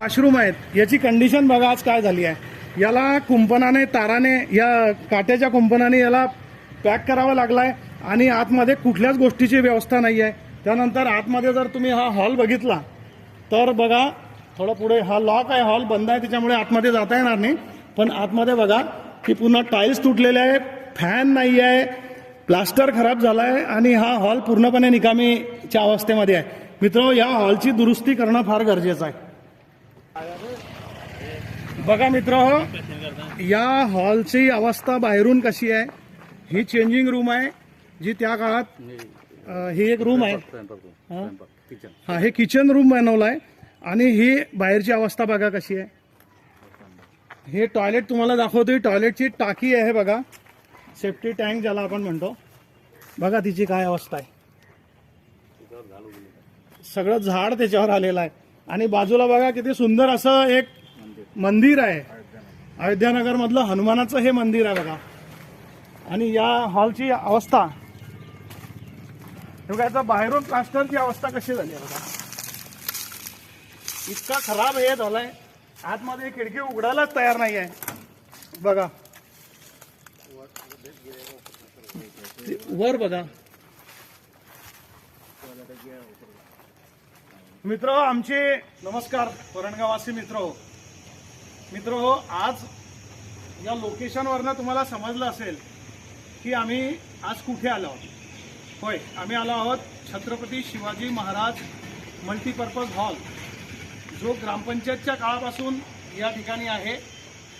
Washroom आहेत याची condition बघा आज काय झाली आहे. याला कुंपणाने ताराने या काट्याच्या कुंपणाने याला पॅक करावा लागलाय आणि आतमध्ये कुठल्याच गोष्टीची व्यवस्था नाही आहे त्यानंतर आतमध्ये जर तुम्ही हा हॉल बघितला तर बघा थोडं पुढे हा लॉक आहे हॉल बंद आहे त्याच्यामुळे आतमध्ये जाता येणार नाही. पण आतमध्ये बघा की पुन्हा टाईल्स तुटलेले आहे फॅन नाही आहे प्लास्टर खराब झाला आहे आणि हा हॉल पूर्णपणे निकामीच्या अवस्थेमध्ये आहे. मित्र या हॉलची दुरुस्ती करणं फार गरजेचं आहे. बघा मित्र या हॉलची अवस्था बाहेरून कशी आहे? ही चेंजिंग रूम आहे जी त्या काळात ही एक रूम आहे. हा? हा हे किचन रूम बनवलं आहे आणि ही बाहेरची अवस्था बघा कशी आहे. हे टॉयलेट तुम्हाला दाखवतोय. टॉयलेटची टाकी आहे बघा. सेफ्टी टँक ज्याला आपण म्हणतो. बघा तिची काय अवस्था आहे. सगळं झाड त्याच्यावर आलेलं आहे. आणि बाजूला बघा किती सुंदर असं एक मंदिर आहे. अयोध्यानगर मधलं हनुमानाचं हे मंदिर आहे बघा. आणि या हॉलची अवस्था. याचा बाहेरून प्लास्टरची अवस्था कशी झाली आहे बघा. इतका खराब हे झालाय. आतमध्ये खिडकी उघडायलाच तयार नाही आहे बघा वर बघा. मित्र आमचे नमस्कार. वरणगावासी मित्र हो. मित्र हो आज या लोकेशनवरनं तुम्हाला समजलं असेल की आम्ही आज कुठे आलो आहोत. होय आम्ही आलो आहोत छत्रपती शिवाजी महाराज मल्टीपर्पज हॉल जो ग्रामपंचायतच्या काळापासून या ठिकाणी आहे.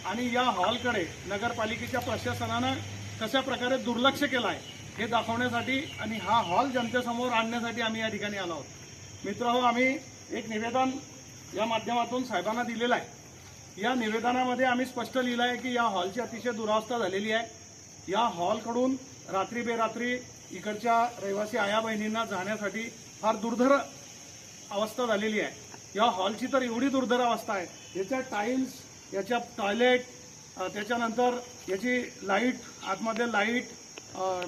आणि या हॉलकडे नगरपालिकेच्या प्रशासनानं कशा प्रकारे दुर्लक्ष केलं आहे हे दाखवण्यासाठी आणि हा हॉल जनतेसमोर आणण्यासाठी आम्ही या ठिकाणी आलो आहोत. मित्र हो आम्ही एक निवेदन या माध्यमातून साहेबांना दिलेलं आहे. या निवेदनामध्ये आम्ही स्पष्ट लिहिलं आहे की या हॉलची अतिशय दुरावस्था झालेली आहे. या हॉलकडून रात्री बेरात्री इकडच्या रहिवासी आया बहिणींना जाण्यासाठी फार दुर्धर अवस्था झालेली आहे. या हॉलची तर एवढी दुर्धर अवस्था आहे. याच्या टाईल्स याच्या टॉयलेट त्याच्यानंतर याची लाइट आतमध्ये लाइट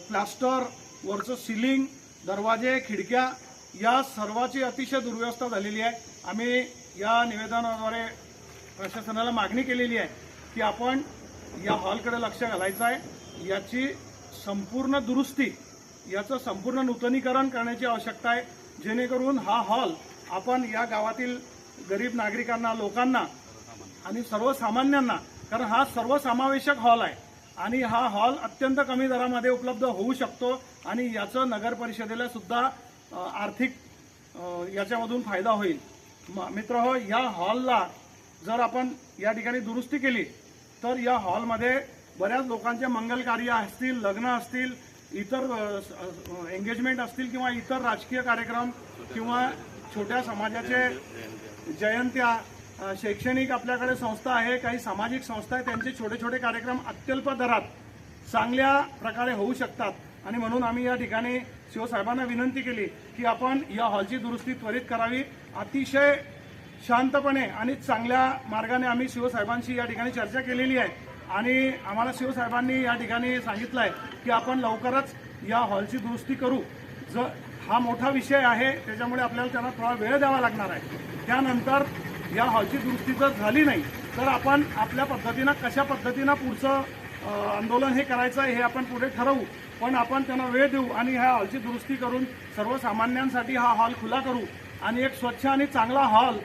प्लास्टर वरचं सिलिंग दरवाजे खिडक्या या सर्वाची अतिशय दुर्व्यवस्था झालेली आहे. आम्ही या निवेदनाद्वारे प्रशासनाला मागणी केलेली आहे की आपण या हॉलकडे लक्ष घालायचं आहे. याची संपूर्ण दुरुस्ती याचं संपूर्ण नूतनीकरण करण्याची आवश्यकता आहे. जेणेकरून हा हॉल आपण या गावातील गरीब नागरिकांना लोकांना आणि सर्वसामान्यांना कारण हा सर्वसमावेशक हॉल आहे आणि हा हॉल अत्यंत कमी दरामध्ये उपलब्ध होऊ शकतो आणि याचं नगर परिषदेला सुद्धा आर्थिक याच्यामधून फायदा होईल. म- मित्र हो या हॉलला जर आपण या ठिकाणी दुरुस्ती केली तर या हॉलमध्ये बऱ्याच लोकांचे मंगल कार्य असतील लग्न असतील इतर एंगेजमेंट असतील किंवा इतर राजकीय कार्यक्रम किंवा छोट्या समाजाचे जयंत्या शैक्षणिक आपल्याकडे संस्था आहे काही सामाजिक संस्था आहे त्यांचे छोटे छोटे कार्यक्रम अत्यल्प दरात चांगल्या प्रकारे होऊ शकतात. आणि म्हणून आम्ही या ठिकाणी शिवसाहेबांना विनंती केली की आपण या हॉलची दुरुस्ती त्वरित करावी. अतिशय शांतपणे आणि चांगल्या मार्गाने आम्ही शिवसाहेबांशी या ठिकाणी चर्चा केलेली आहे. आणि आम्हाला शिवसाहेबांनी या ठिकाणी सांगितलं आहे की आपण लवकरच या हॉलची दुरुस्ती करू. ज हा मोठा विषय आहे त्याच्यामुळे आपल्याला त्यांना थोडा वेळ द्यावा लागणार आहे. त्यानंतर या हॉलची दुरुस्ती जर झाली नाही तर आपण आपल्या पद्धतीनं कशा पद्धतीनं पुढचं आंदोलन हे करायचं आहे हे आपण पुढे ठरवू. पण आपण त्यांना वेळ देऊ आणि ह्या हॉलची दुरुस्ती करून सर्वसामान्यांसाठी हा हॉल खुला करू. आणि एक स्वच्छ आणि चांगला हॉल